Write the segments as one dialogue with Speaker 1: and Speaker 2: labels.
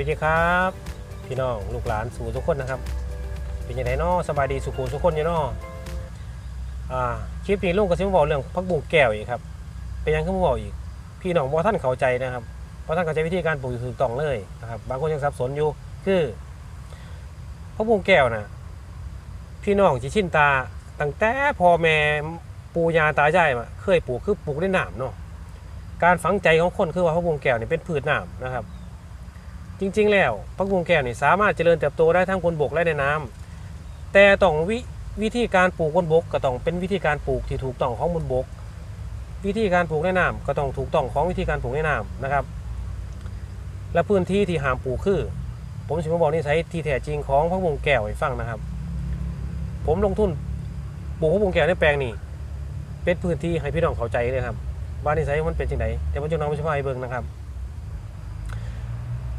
Speaker 1: สวัสดีครับ พี่น้องลูกหลานสู่ทุกคนนะครับ เป็นยังไงนาะสบายดีสุขุทุกคนยู่เนาะอ่าคลิปนี้ลุงก็สิมาบอกเรื่องพักบุ้งแก้วอีกครับ เป็นยังขึ้นมาบอกอีก พี่น้องบ่ท่านเข้าใจนะครับบ่ท่านเข้าใจวิธีการปลูกถูกต้องเลยนะครับ บางคนยังสับสนอยู่คือพักบุ้งแก้วนะพี่น้องจิชินตาตั้งแต่พ่อแม่ปูยาตายายมาเคยปลูกคือปลูกด้วยน้ำเนาะการฝังใจของคนคือว่าพักบุ้งแก้วเนี่ยเป็นพืชน้ำนะครับ จริงๆ แล้วพักบุ้งแก้วนี่สามารถเจริญเติบโตได้ทั้งบนบกและในน้ำแต่ต้องวิวิธีการปลูกบนบกก็ต้องเป็นวิธีการปลูกที่ถูกต้องของบนบก วิธีการปลูกในน้ำก็ต้องถูกต้องของวิธีการปลูกในน้ำนะครับ และพื้นที่ที่ห้ามปลูกคือ ผมจะมาบอกนิสัยที่แท้จริงของพักบุ้งแก้วให้ฟังนะครับ ผมลงทุนปลูกพักบุ้งแก้วในแปลงนี้เป็นพื้นที่ให้พี่น้องเข้าใจเลยครับว่านิสัยมันเป็นจังไดเดี๋ยวผมจะนำมาช่วยเบิ่งนะครับ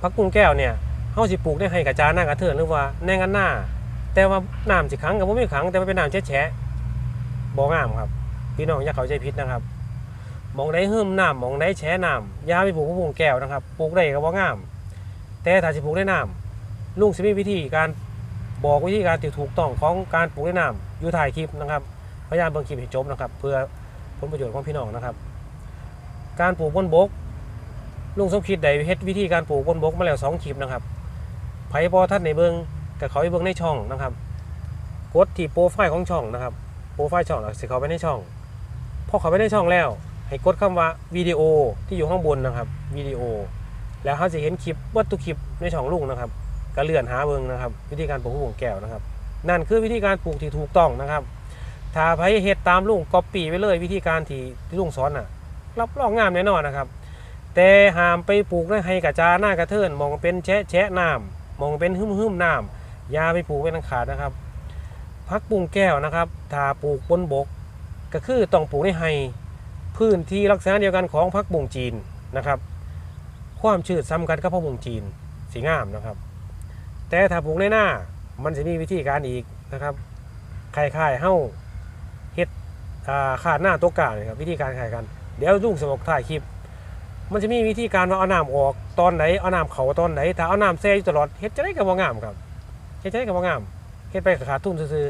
Speaker 1: พักบุ้งแก้วเนี่ยเฮาสิปลูกได้ให้กระจาหน้ากระเทือนหรือว่าแนงกันหน้า แต่ว่าน้ำสิขังกับบ่มีขังแต่ว่าเป็นน้ำแฉะๆบ่งามครับ พี่น้องอย่าเข้าใจผิดนะครับหมองได้หึมน้ำหมองได้แฉะน้ำยาไปปลูกพักบุ้งแก้วนะครับปลูกได้ก็บ่งาม แต่ถ้าสิปลูกได้น้ำลุงสิมีวิธีการบอกวิธีการที่ถูกต้องของการปลูกได้น้ำอยู่ถ่ายคลิปนะครับพยายามเบิ่งคลิปให้จบนะครับ เพื่อผลประโยชน์ของพี่น้องนะครับ การปลูกบนบก ลุงสมคิดได้เฮ็ดวิธีการปลูกบนบกมาแล้วสองคลิปนะครับไผบอท่านในเบิงกับเขาไปเบิงในช่องนะครับกดที่โปรไฟล์ของช่องนะครับโปรไฟล์ช่องแล้วสิเขาไปในช่องพอเขาไปในช่องแล้ว ให้กดคำว่าวิดีโอที่อยู่ข้างบนนะครับวิดีโอ แล้วเขาจะเห็นคลิปวัตถุคลิปในช่องลุงนะครับก็เลื่อนหาเบิงนะครับ วิธีการปลูกหัวแก้วนะครับ นั่นคือวิธีการปลูกที่ถูกต้องนะครับถ้าไผเฮ็ดตามลุงก๊อปปี้ไปเลยวิธีการที่ที่ลุงสอนน่ะรับรองงามแน่นอนนะครับ แต่ห้ามไปปลูกในให้กระจาหน้ากระเทินมองเป็นแชะแชะน้ำมองเป็นหึ่มหึ่มน้ำยาไปปลูกไว้นังขาดนะครับพักปลูงแก้วนะครับถ้าปลูกบนบก ก็คือต้องปลูกในไฮพื้นที่ลักษณะเดียวกันของพักบุงจีนนะครับ ความชืดซ้ำกันกับพักบุงจีนสีงามนะครับ แต่ถ้าปลูกในหน้ามันจะมีวิธีการอีกนะครับคล้ายๆเฮ้าเฮ็ดอ่าขาดหน้าตัวกลางนะครับวิธีการคล้ายกัน เดี๋ยวลุงสมบกถ่ายคลิป มันจะมีวิธีการว่าเอาน้ำออกตอนไหนเอาน้ำเขาตอนไหนถ้าเอาน้ำแช่อยู่ตลอดเฮ็ดจะได้กับว่างามครับเฮ็ดจะได้กับว่างามเฮ็ดไปขาดทุนซื่อ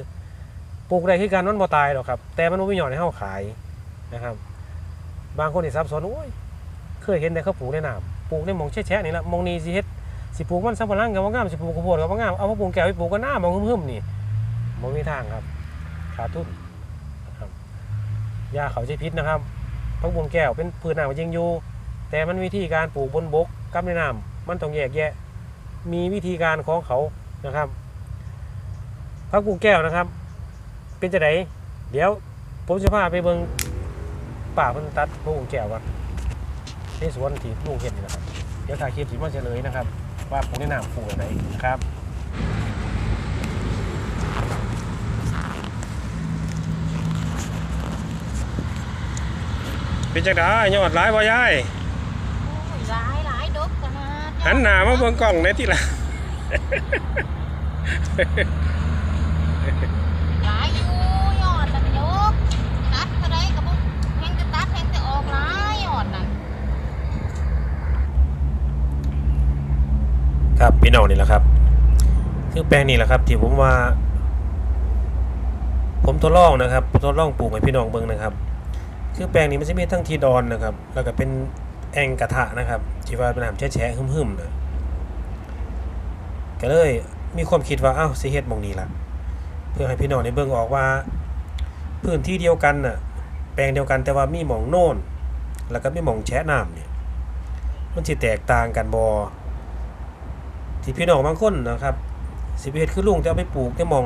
Speaker 1: ปลูกได้คือการมันบ่ตายหรอกครับ แต่มันบ่มีหย่อนให้เฮาขายนะครับ บางคนที่ซับซ้อนโอ้ยเคยเห็นแต่เขาปลูกในน้ำปลูกในหมองแฉะๆนี่ละหมองนี้สิเฮ็ดสิปลูกมันสำปะหลังกับว่างามสิปลูกข้าวโพดกับว่างามเอามะปลูกแก้วไปปลูกก็หน้ามองหึมๆนี่บ่มีทางครับ ขาดทุนนะครับยาเขาใจพิษนะครับพักบุงแก้วเป็นพืชน้ำยิงอยู่ แต่มันวิธีการปลูกบนบกกับในน้ำมันต้องแยกแยะ มีวิธีการของเขานะครับพักกูแก้วนะครับ เป็นจะไหนเดี๋ยวผมจะพาไปเบิงป่าพันตัดพวกกูแก้วก่อนในสวนที่ลุงเห็นนะครับ เดี๋ยวถ่ายคลิปสีมันเฉลยนะครับ ว่าปลูกในน้ำปลูกแบบไหนะครับเป็นจังไดยอดร้ายบ่ยาย
Speaker 2: โอ้ยหลายหลายดกขนาด
Speaker 1: หันหน้ามาเบิ่งกล้องในที่ละ
Speaker 2: หลายอยู่ยอดนั่นยกตัดเท่าไรก็บ่แฮงจะตัดแฮงจะออกหลายยอดนั่น
Speaker 1: ครับพี่น้องนี่แหละครับคือแปลงนี่แหละครับ ที่ผมว่า ผมทดลองนะครับทดลองปลูกให้พี่น้องเบิ่งนะครับ คือแปลงนี้มันจะมีทั้งที่ดอนนะครับ แล้วก็เป็น แองกระทะนะครับที่ว่าเป็นน้ำแฉะๆหึมๆนะก็เลยมีความคิดว่าอ้าวสิเฮ็ดมองนี้ล่ะ เพื่อให้พี่น้องได้เบิ่งออกว่า พื้นที่เดียวกันน่ะแปลงเดียวกันแต่ว่ามีหมองโน่น แล้วก็มีหมองแฉะน้ำเนี่ยมันสิแตกต่างกันบ่ที่พี่น้องบางคนนะครับสิบเอ็ดคือลุงจะเอาไปปลูกแต่หมอง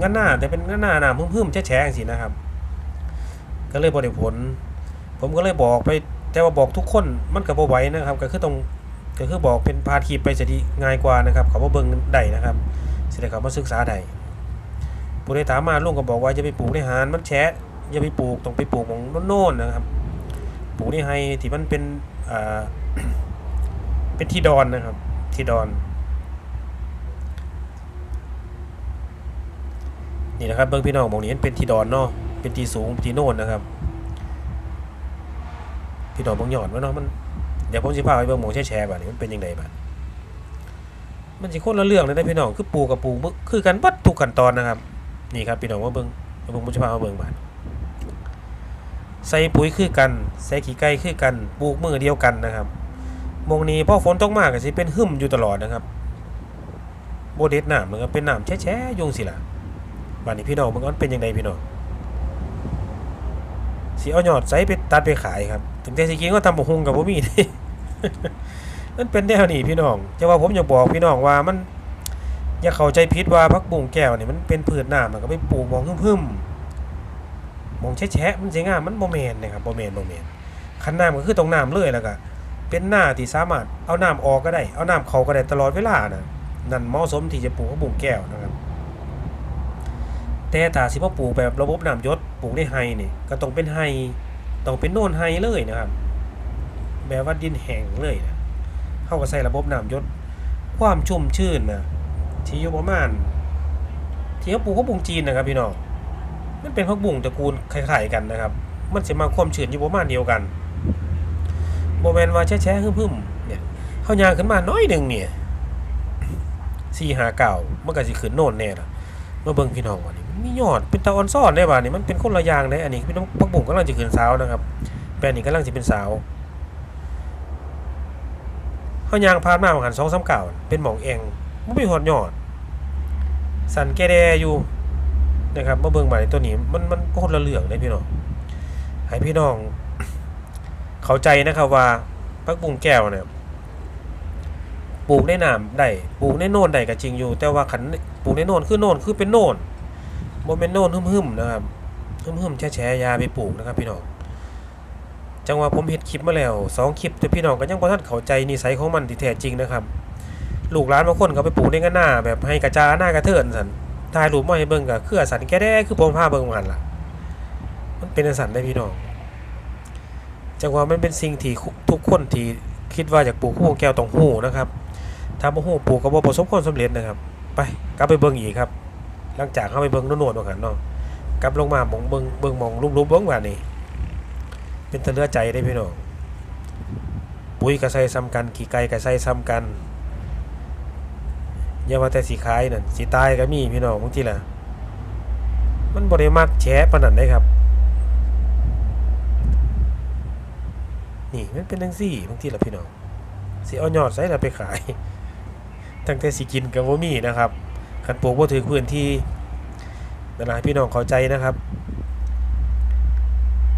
Speaker 1: งันหน้าแต่เป็นงันหน้าหนาพึ่มๆแฉะๆจังซี่นะครับ ก็เลยบ่ได้ผล ผมก็เลยบอกไป แต่ว่าบอกทุกคนมันก็บ่ไหวนะครับ ก็คือต้องก็คือบอกเป็นพาดคลิปไปจะดีง่ายกว่านะครับเขาบ่เบิ่งได้นะครับสิได้เขามาศึกษาได้ผู้ใดถามมาลุงก็บอกว่าอย่าไปปลูกในหานมันแฉะอย่าไปปลูกต้องไปปลูกหมองโน่นๆนะครับ ปลูกในไฮที่มันเป็นอ่าเป็นที่ดอนนะครับ ที่ดอน นี่นะครับเบิ้งพี่น้องหมองนี้เป็นที่ดอนเนาะเป็นที่สูงที่โน่นนะครับ พี่น้องเบางหย่อนว่าเนาะมันเดี๋ยวผมสิพาไปเบิ่งหมองแช่บ่านี่มันเป็นยังไงบ่ามันสิคนละเรื่องเลยนะพี่น้องคือปลูกกับปลูกคือกันเบัดทุกขั้นตอนนะครับ นี่ครับพี่น้องมาเบิ่งเบิ่งมุชพามาเบิ่งบาดใส่ปุ๋ยคือกันใส่ขี้ไก่คือกันปลูกมือเดียวกันนะครับมงนี้พอฝนตกมาก็สิเป็นหึมอยู่ตลอดนะครับโบเด็ดน้ำมันก็เป็นน้ำแฉะๆอยุงสิล่ะบัดนี้พี่น้องมันก็เป็นยังไงพี่น้องสิเอายอดใส่ไปตัดไปขายครับ ถึงแต่สิกินก็ตำบักหุ่งกับบ่มีมันเป็นแนวนี้พี่น้องแต่ว่าผมอยากบอกพี่น้องว่ามัน อย่าเข้าใจผิดว่าพักบุ้งแก้วนี่มันเป็นพืชน้ำมันก็ไปปลูกมองหึ่มๆมองแฉะมันสิงามมันบ่แม่นนะครับบ่แม่นบ่แม่นคันน้ำก็คือตรงน้ำเลยแล้วก็เป็นหน้าที่สามารถเอาน้ำออกก็ได้ เอาน้ำเข้าก็ได้ตลอดเวลานะนั่นเหมาะสมที่จะปลูกพักบุ้งแก้วนะครับแต่ถ้าสิมาปลูกแบบระบบน้ำยศปลูกในไฮนี่ก็ต้องเป็นไฮ ต้องเป็นโน่นไฮเลยนะครับ แบบว่าดินแห้งเลยนะเข้าก็ใส่ระบบน้ำยศความชุ่มชื้นนะที่อยู่ประมาณที่เขาปลูกเขาปลูกจีนนะครับพี่น้องมันเป็นพักบุ้งตระกูลคล้ายๆกันนะครับ มันจะมาความชื้นอยู่ประมาณเดียวกันโมเมนว่าแช่ๆพึ่มๆเนี่ยเขายางขึ้นมาน้อยหนึ่งเนี่ยสี่หาเก่ามันก็สิขึ้นโน่นแน่ละเมาเบิ่งพี่น้องวัน มียอดเป็นตาออนซ่อนได้บ่านี่มันเป็นคนละอย่างเลยอันนี้พี่น้องพักบุ้งกำลังจะขึ้นสาวนะครับแปลนี้กำลังจะเป็นสาวเขายางพานมาหันสองสามเก่าเป็นหมองเองมันไม่หอดยอด สันแกแดอยู่นะครับเมาเบิ่งมาในตัวนี้มันมันคนละเรื่องเลยพี่น้องให้พี่น้อง เข้าใจนะครับว่าพักบุงแก้วเนี่ยปลูกในน้ำได้ปลูกในโน่นได้ก็จริงอยู่ แต่ว่าขันปลูกในโน่นคือโน่นคือเป็นโน่น โมเป็นโน่นหึมๆนะครับหึมๆแช่ๆอยาไปปลูกนะครับพี่น้องจังว่าผมเห็นคลิปมาแล้วสองคลิปแต่พี่น้องก็ยังบ่ทันเข้าใจนิสัยของมันที่แท้จริงนะครับลูกหลานบางคนเขาไปปลูกในกันหน้าแบบให้กระจาหน้ากระเทินสันถ่ายรูปมาให้เบิ่งก็คือสันแก่แด้คือผมพาเบิ่งมันล่ะ มันเป็นสันได้พี่น้องจังว่ามันเป็นสิ่งที่ทุกคนที่คิดว่าอยากปลูกพวกแก้วต้องฮู้นะครับถ้าบ่ฮู้ปลูกก็บ่ประสบความสำเร็จนะครับ ไปกลับไปเบิ่งอีกครับ หลังจากเข้าไปเบิ่งโน่นๆว่ากันเนาะกลับลงมาหมองเบิ่งเบิ่งมองรูปๆเบิ่งว่านี่เป็นตะเลือใจได้พี่น้องปุ๋ยก็ใส่ซ้ำกันขี้ไก่ก็ใส่ซ้ำกันอย่าว่าแต่สีขายนั่นสีตายก็มีพี่น้องบางทีล่ะ มันบ่ได้มักแฉะปนนั้นได้ครับ นี่มันเป็นจังซี่บางทีล่ะพี่น้องสิเอายอดใส่แล้วไปขาย ตั้งแต่สิกินก็บ่มีนะครับันปลูกบ่ถึงพื้นที่นั่นล่ะพี่น้องเข้าใจนะครับ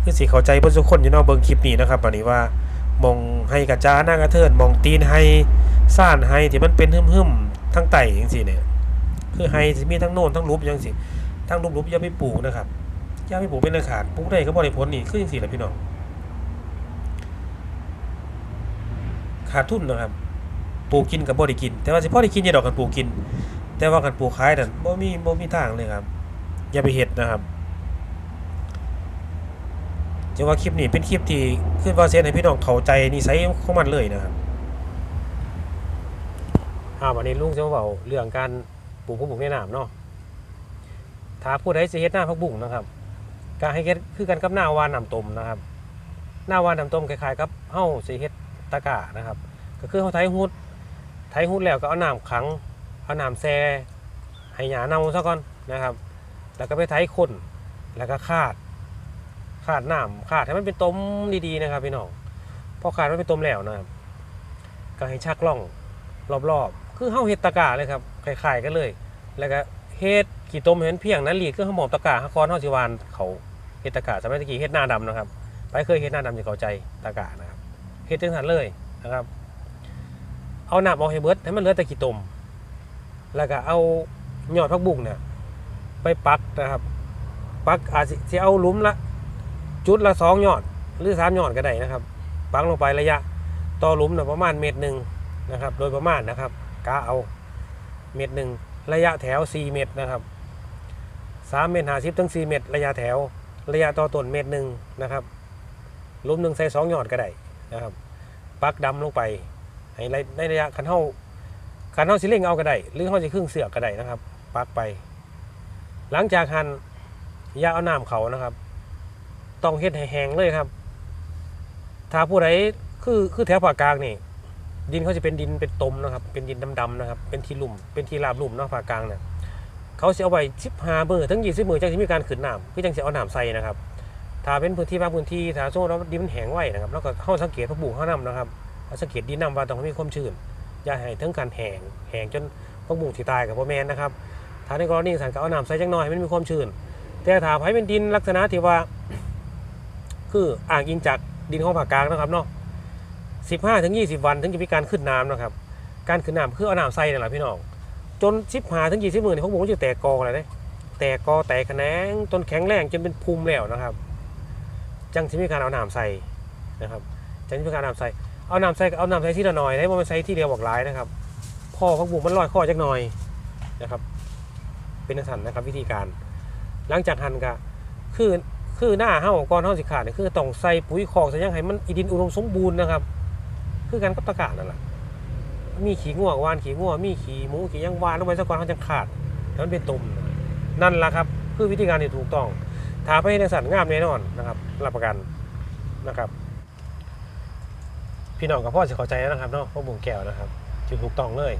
Speaker 1: คือสิเข้าใจเพิ่นทุกคนอยู่นาะเบิ่งคลิปนี้นะครับอันนี้ว่ามองให้กระจ้าหน้ากระเทินมองตีนให้ซ่านให้ที่มันเป็นหึมๆทั้งไตจังซี่เนี่ยคือให้สิมีทั้งโน่นทั้งรูปจังซี่ทั้งรูปๆอย่าไปปลูกนะครับย่าไปปลูกเป็นอาขาดปลูกได้ก็บ่ได้ผลนี่คือจังซี่แหละพี่น้องขาดทุนนะครับปลูกกินกับบ่ได้กิน แต่ว่าสิพอได้กินยาดอกกันปลูกกิน แต่ว่ากันปลูกขายนั่นบ่มีบ่มีทางเลยครับ อย่าไปเฮ็ดนะครับจะว่าคลิปนี้เป็นคลิปที่ขึ้นว่าเซนให้พี่น้องเข้าใจนิสัยของมันเลยนะครับอาวันนี้ลุงจะมาเบาเรื่องการปลูกผักบุ้งในน้ำเนาะ ถ้าผู้ใดจะเฮ็ดหน้าผักบุ้งนะครับ การให้เฮ็ดคือกันกับหน้าวานน้ำต้มนะครับ หน้าวานน้ำต้มคล้ายๆกับเฮาสิเฮ็ดตะกร้านะครับ ก็คือเฮาไถหุดไถหุดแล้วก็เอาน้ำขัง เอาน้ำแช่ให้หญ้าเน่าซะก่อนนะครับ แล้วก็ไปไถข้นแล้วก็คาดขาดน้ำขาดให้มันเป็นต้มดีๆนะครับพี่น้องพอขาดมันเป็นต้มแล้วนะครับก็ให้ชักล่องรอบๆ คือเฮาเฮ็ดตะกร้าเลยครับคล้ายๆกันเลย แล้วก็เฮ็ดกี่ต้มเห็นเพียงนั้นหลีกคือเฮาหมอบตะกร้าฮะคอนเฮาสิวานเขาเฮ็ดตะกร้าสมัยตะกี้เฮ็ดหน้าดำนะครับไปเคยเฮ็ดหน้าดำสิเข้าใจตะกร้านะครับเฮ็ดจังซั่นเลยนะครับ เอาหน้ำออกให้เบิดให้มันเหลือแต่ขี้ต้ม แล้วก็เอายอดผักบุ้งเนี่ยไปปักนะครับ ปักอาจสิสิเอาลุมละ จุดละสองยอดหรือสามยอดก็ได้นะครับ ปังลงไประยะ ต่อหลุมนะประมาณเมตรหนึ่งนะครับ โดยประมาณนะครับกะเอาเมตรหนึ่งระยะแถว 4 เมตรนะครับ3เมตรหาสิบถึง4เมตร ระยะแถว ระยะต่อต้นเมตรหนึ่งนะครับลุมหนึ่งใส่สองยอดก็ได้นะครับ ปักดำลงไปให้ในระยะคันเท่า คันเท่าสิเล่งเอาก็ได้ หรือเท่าสิครึ่งเสือกก็ได้นะครับปักไป หลังจากหันอยาเอาน้ำเขานะครับ ต้องเฮ็ดแห้งเลยครับ ถ้าผู้ใดคือคือแถวภาคกลางนี่ดินเขาจะเป็นดินเป็นตมนะครับ เป็นดินดำๆนะครับ เป็นที่ลุ่ม เป็นที่ราบลุ่มเนาะภาคกลางเนี่ยเขาจะเอาไว้ชิบหาเบอร์ถึงยี่สิบมือจังจะมีการขึ้นน้ำคือจังจะเอาน้ำใส่นะครับ ถ้าเป็นพื้นที่บางพื้นที่ถ้าโซ่แล้วดินมันแห้งไว้นะครับ แล้วก็เข้าสังเกตพวกบุเข้าน้ำนะครับสังเกตดินน้ำว่าต้องมีความชื้น อย่าให้ถึงการแห้งแห้งจนพวกบุกที่ตายกับพ่อแมนนะครับ ถ้าในกรณีสันก็เอาน้ำใส่จังหน้อยให้มันมีความชื้น แต่ถ้าให้เป็นดินลักษณะที่ว่า คืออ่างอิงจากดินของภาคกลางนะครับเนาะสิบห้าถึงยี่สิบวันถึงจะมีการขึ้นน้ำนะครับ การขึ้นน้ำคือเอาน้ำใส่นั่แหละพี่น้อง จนสิบห้าถึงยี่สิบหมื่นพวกผมก็จะแตกกออะไรเด้แตกกอแตกแขนงจนแข็งแรงจนเป็นภูมิแล้วนะครับ จังที่มีการเอาน้ำใส่นะครับจังที่มีการเอาน้ำใส่ เอาน้ำใส่เอาน้ำใส่ที่ละหน่อยได้บ่แมันใส่ที่เดียวบอกหลายนะครับพ่อพักบุกมันลอยข้อจักหน่อยนะครับ เป็นสันนะครับ วิธีการ หลังจากหั่นก็คือคือหน้าเฮาก่อนเฮาสิขาดเนี่ยคือต้องใส่ปุ๋ยคอกใส่ยังให้มันอีดินอุดมสมบูรณ์นะครับ คือการกับตะกานั่นแหละมีขี้ง่วงวานขี้ง่วงมีขี้หมูขี้ยังวานลงไปซะก่อนเฮาจะขาดแล้วมันเป็นตุ่มนั่นแหละครับ คือวิธีการที่ถูกต้องถ้าไปในสันงามแน่นอนนะครับ รับประกันนะครับ พี่น้องกับพ่อจะเข้าใจนะครับเนาะพวกบุงแก้วนะครับที่ถูกต้องเลย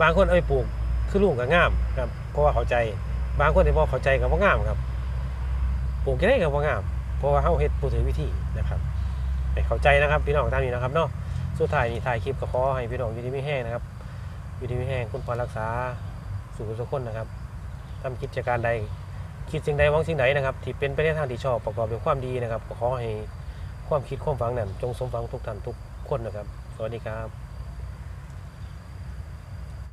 Speaker 1: บางคนเอาไปปลูกคือลูกก็งามครับ เพราะว่าเข้าใจ บางคนที่บ่เข้าใจกับว่างามครับปลูกแค่ได้กับว่างาม เพราะว่าเฮาเฮ็ดบ่ถือวิธีนะครับเข้าใจนะครับพี่น้องตามนี้นะครับเนาะสุดท้ายนี่ถ่ายคลิปก็ขอให้พี่น้องอยู่ดีมีแห้งนะครับอยู่ดีมีแห้งคุณพรรักษาสู่สุขคนนะครับทำกิจการใดคิดสิ่งใดวังสิ่งใดนะครับ ที่เป็นไปในทางที่ชอบประกอบด้วยความดีนะครับขอให้ ความคิดความฝังนั้นจงสมหวังทุกท่านทุกคนนะครับ สวัสดีครับ